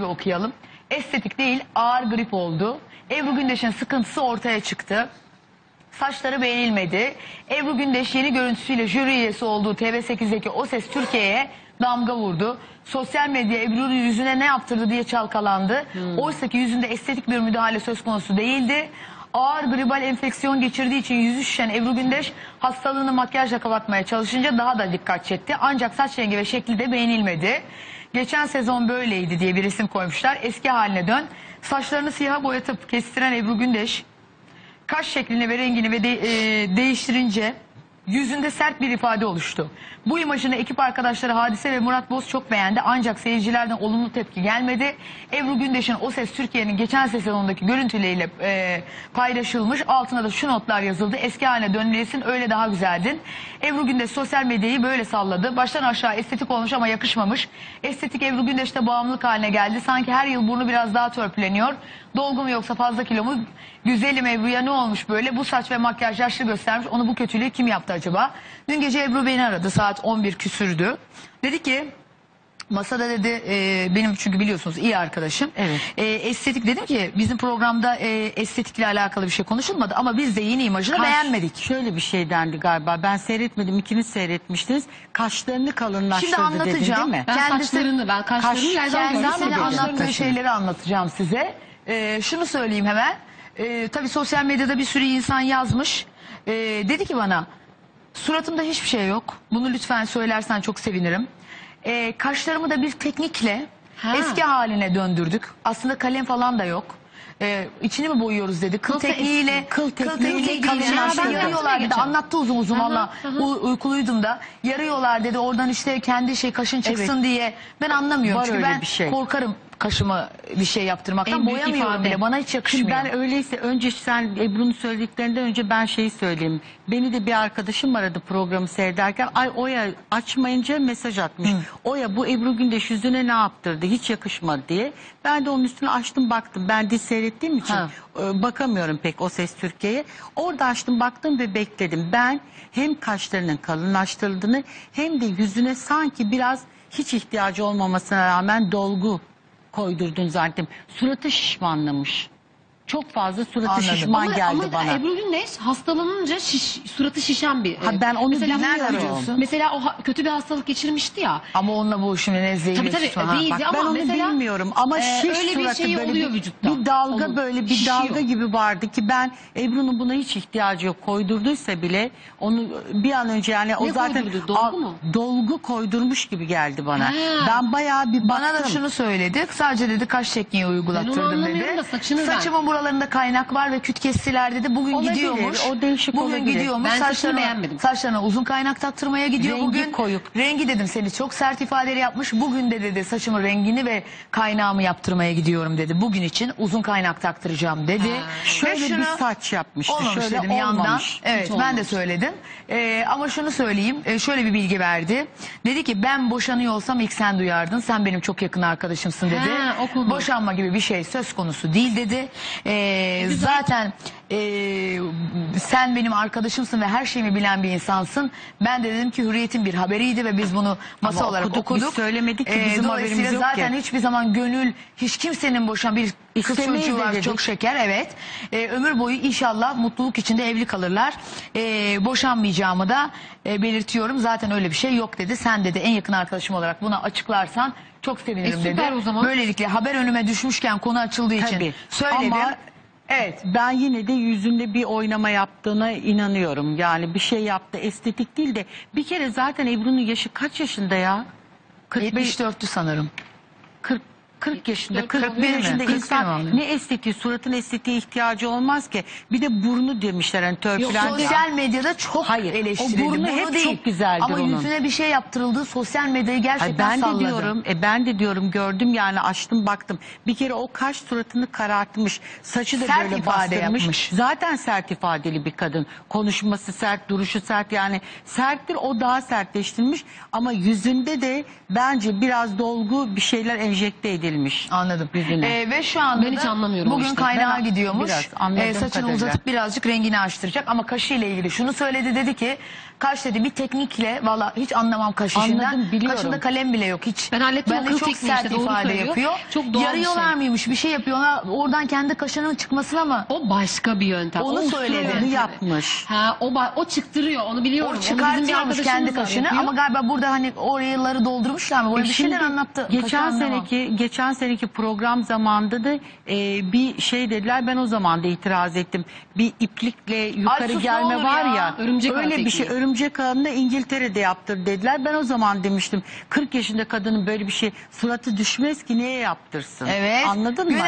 bir okuyalım. Estetik değil ağır grip oldu. Ebru Gündeş'in sıkıntısı ortaya çıktı. Saçları beğenilmedi. Ebru Gündeş yeni görüntüsüyle jüri üyesi olduğu TV8'deki O Ses Türkiye'ye damga vurdu. Sosyal medya Ebru'nun yüzüne ne yaptırdı diye çalkalandı. Oysa ki yüzünde estetik bir müdahale söz konusu değildi. Ağır gribal enfeksiyon geçirdiği için yüzü şişen Ebru Gündeş hastalığını makyajla kapatmaya çalışınca daha da dikkat çekti. Ancak saç rengi ve şekli de beğenilmedi. Geçen sezon böyleydi diye bir resim koymuşlar. Eski haline dön. Saçlarını siyaha boyatıp kestiren Ebru Gündeş kaş şeklini ve rengini ve de- e, değiştirince yüzünde sert bir ifade oluştu. Bu imajını ekip arkadaşları Hadise ve Murat Boz çok beğendi ancak seyircilerden olumlu tepki gelmedi. Ebru Gündeş'in O Ses Türkiye'nin geçen sezonundaki görüntüleriyle e, paylaşılmış. Altına da şu notlar yazıldı. Eski haline dönmelisin öyle daha güzeldin. Ebru Gündeş sosyal medyayı böyle salladı. Baştan aşağı estetik olmuş ama yakışmamış. Estetik Ebru Gündeş'te bağımlılık haline geldi. Sanki her yıl burnu biraz daha törpüleniyor. Dolgu mu yoksa fazla kilo mu? Güzelim Ebru'ya ne olmuş böyle? Bu saç ve makyaj yaşlı göstermiş. Onu bu kötülüğü kim yaptı acaba? Dün gece Ebru beni aradı. Saat 11 küsürdü. Dedi ki Masada dedi e, benim çünkü biliyorsunuz iyi arkadaşım. Evet. E, estetik dedim ki bizim programda e, estetikle alakalı bir şey konuşulmadı ama biz de yeni imajını Kaş- beğenmedik. Şöyle bir şey dendi galiba. Ben seyretmedim. ikiniz seyretmiştiniz. Kaşlarını kalınlaştırdı Şimdi anlatacağım. dedin değil mi? Ben Kendisi- saçlarını, ben kaşlarını Kaş- yerden kendisi gördüm. Kendisine dedi. anlattığı şeyleri anlatacağım size. Ee, şunu söyleyeyim hemen. Ee, tabii sosyal medyada bir sürü insan yazmış. Ee, dedi ki bana suratımda hiçbir şey yok. Bunu lütfen söylersen çok sevinirim. Ee, kaşlarımı da bir teknikle Ha. eski haline döndürdük. Aslında kalem falan da yok. Ee, içini mi boyuyoruz dedi. Kıl Nasıl tekniğiyle eski? Kıl tekniğiyle kalınlaştırdı. yarıyorlar dedi. Geçen. Anlattı uzun uzun valla. U- Uykuluydum da. Yarıyorlar dedi. Oradan işte kendi şey kaşın çıksın diye. Ben anlamıyorum. Var Çünkü öyle ben bir şey. korkarım kaşıma bir şey yaptırmaktan. En büyük Boyamıyorum ifade. bile. Bana hiç Şimdi yakışmıyor. ben öyleyse önce sen Ebru'nun söylediklerinden önce ben şeyi söyleyeyim. Beni de bir arkadaşım aradı programı seyrederken. Ay Oya açmayınca mesaj atmış. Oya bu Ebru Gündeş yüzüne ne yaptırdı hiç yakışmadı diye. Ben de onun üstüne açtım baktım. Ben de seyrettiğim için Ha. e, bakamıyorum pek o ses Türkiye'ye. Orada açtım baktım ve bekledim. Ben hem kaşlarının kalınlaştırıldığını hem de yüzüne sanki biraz hiç ihtiyacı olmamasına rağmen dolgu koydurdun zaten. Suratı şişmanlamış. Çok fazla suratı Anladım. şişman Ama, geldi ama bana. Ebru Gündeş hastalanınca şiş, suratı şişen bir. Ha, e, ben onu mesela, bilmiyorum. Mesela o kötü bir hastalık geçirmişti ya. Ama onunla bu şimdi nezleyi Tabii, tabii, geçiyorsun, ha. Bak, Ama ben onu mesela, bilmiyorum ama e, şiş öyle bir suratı şey böyle oluyor bir, vücutta. bir dalga Onun böyle bir şişiyor. dalga gibi vardı ki ben Ebru'nun buna hiç ihtiyacı yok koydurduysa bile onu bir an önce yani o Ne zaten koydurdu? Dolgu mu? dolgu koydurmuş gibi geldi bana. Ha. Ben bayağı bir baktım. Bana da şunu söyledi. Sadece dedi kaş tekniği uygulattırdım dedi. da saçını ben- Saçımın buralarında kaynak var ve küt kestiler dedi. Bugün Olabilir, gidiyormuş. o değişik Bugün olabilir. gidiyormuş. Ben saçlarına, beğenmedim. Saçlarına uzun kaynak taktırmaya gidiyor Rengi bugün. koyuk. Rengi dedim seni çok sert ifadeleri yapmış. Bugün de dedi saçımın rengini ve kaynağımı yaptırmaya gidiyorum dedi. Bugün için uzun kaynak taktıracağım dedi. Ve Şöyle şunu- bir saç yapmıştı. Olmamış Şöyle dedim yandan. olmamış. Evet Hiç ben de olmamış. söyledim. Ee, ama şunu söyleyeyim. Ee, şöyle bir bilgi verdi. Dedi ki ben boşanıyor olsam ilk sen duyardın. Sen benim çok yakın arkadaşımsın dedi. Ha. Boşanma gibi bir şey söz konusu değil dedi. Ee, zaten ee, sen benim arkadaşımsın ve her şeyimi bilen bir insansın. Ben de dedim ki Hürriyet'in bir haberiydi ve biz bunu masa Ama olarak okuduk, okuduk. biz söylemedik ki, bizim dolayısıyla haberimiz yok zaten ki. hiçbir zaman gönül hiç kimsenin boşan bir kız İstemeyiz çocuğu de var dedik. çok şeker evet. Ee, ömür boyu inşallah mutluluk içinde evli kalırlar. Ee, boşanmayacağımı da e, belirtiyorum. Zaten öyle bir şey yok dedi. Sen dedi en yakın arkadaşım olarak buna açıklarsan çok sevinirim E, süper dedi. o zaman. Böylelikle haber önüme düşmüşken konu açıldığı için Tabii. söyledim. Ama- Evet. Ben yine de yüzünde bir oynama yaptığına inanıyorum. Yani bir şey yaptı estetik değil de bir kere zaten Ebru'nun yaşı kaç yaşında ya? 45 74'tü sanırım. 40 40 yaşında 41 41 mi? yaşında 41 mi insan ne estetiği suratın estetiğe ihtiyacı olmaz ki. Bir de burnu demişler hani törpülen diye. Sosyal medyada çok Hayır, eleştirildi. o burnu Bunu hep değil. çok güzeldir Ama onun. yüzüne bir şey yaptırıldı. Sosyal medyayı gerçekten Ay ben salladı. de diyorum, e ben de diyorum gördüm yani açtım baktım. Bir kere o kaş suratını karartmış, saçı da Sert böyle ifade bastırmış. yapmış. Zaten sert ifadeli bir kadın. Konuşması sert, duruşu sert yani serttir o daha sertleştirmiş ama yüzünde de bence biraz dolgu bir şeyler enjekte edilmiş. Çekilmiş. Anladım. Yüzüne. Ee, ve şu anda Ben hiç da anlamıyorum bugün işte. kaynağa Ben gidiyormuş. biraz anladığım Ee, saçını kadarıyla. uzatıp birazcık rengini açtıracak ama kaşıyla ilgili şunu söyledi dedi ki kaş dedi bir teknikle valla hiç anlamam kaş işinden. Anladım, biliyorum. Kaşında kalem bile yok hiç. Ben hallettim o kıl çok tekniği sert işte, doğru ifade söylüyor. yapıyor. Çok doğal bir Yarıyorlar şey. mıymış bir şey yapıyorlar oradan kendi kaşının çıkmasına mı? O başka bir yöntem. Onu O söyledi. Onu yapmış. Ha o ba- o çıktırıyor onu biliyorum. O Onu bizim bir çıkartıyormuş arkadaşımız kendi kaşını yapıyor. ama galiba burada hani oraları doldurmuşlar mı? Böyle E bir şeyler şimdi anlattı. Kaşı Geçen anlamam. seneki geçen seneki program zamanında da e, bir şey dediler. Ben o zaman da itiraz ettim. Bir iplikle yukarı sus, ne gelme olur var ya. ya. Örümcek ağı öyle bir şey. Örümcek ağında İngiltere'de yaptır dediler. Ben o zaman demiştim. 40 yaşında kadının böyle bir şey suratı düşmez ki niye yaptırsın? Evet. Anladın mı?